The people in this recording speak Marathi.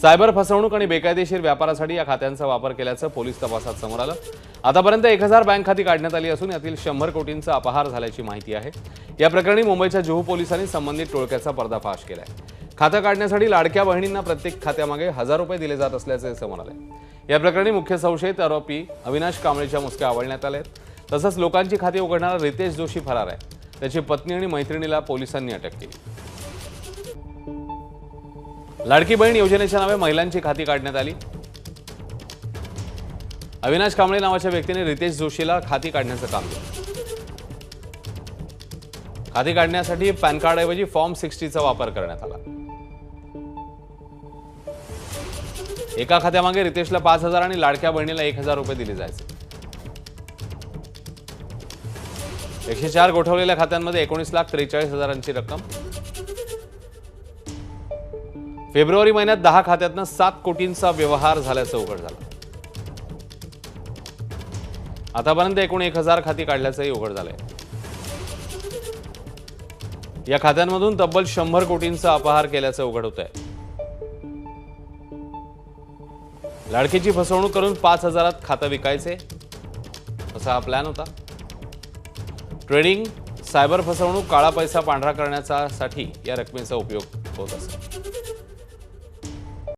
सायबर फसवणूक आणि बेकायदेशीर व्यापारासाठी या खात्यांचा वापर केल्याचं पोलीस तपासात समोर आलं. आतापर्यंत एक हजार बँक खाती काढण्यात आली असून यातील शंभर कोटींचा अपहार झाल्याची माहिती आहे. या प्रकरणी मुंबईच्या जुहू पोलिसांनी संबंधित टोळक्याचा पर्दाफाश केलाय. खातं काढण्यासाठी लाडक्या बहिणींना प्रत्येक खात्यामागे हजार रुपये दिले जात असल्याचे समोर आले या प्रकरणी मुख्य संशयित आरोपी अविनाश कांबळेच्या मुसक्या आवळण्यात आल्या आहेत तसंच लोकांची खाती उघडणारा रितेश जोशी फरार आहे. त्याची पत्नी आणि मैत्रिणीला पोलिसांनी अटक केली. लाडकी बहीण योजनेच्या नावे महिलांची खाती काढण्यात आली. अविनाश कांबळे नावाच्या व्यक्तीने रितेश जोशीला खाती काढण्याचं काम केलं. खाती काढण्यासाठी पॅन कार्डऐवजी फॉर्म सिक्स्टीचा वापर करण्यात आला. एका खात्यामागे रितेशला पाच हजार आणि लाडक्या बहिणीला एक हजार रुपये दिले जायचे. एकशे चार गोठवलेल्या खात्यांमध्ये एकोणीस लाख त्रेचाळीस हजारांची रक्कम फेब्रुवारी महिन्यात दहा खात्यातनं सात कोटींचा व्यवहार झाल्याचं उघड झालं. आतापर्यंत एकूण एक हजार खाती काढल्याचंही उघड झालंय. या खात्यांमधून तब्बल शंभर कोटींचा अपहार केल्याचं उघड होत आहे लाडकीची फसवणूक करून पाच हजारात खातं विकायचे असा हा प्लॅन होता. ट्रेडिंग सायबर फसवणूक काळा पैसा पांढरा करण्याचा साठी या रकमेचा उपयोग होत असे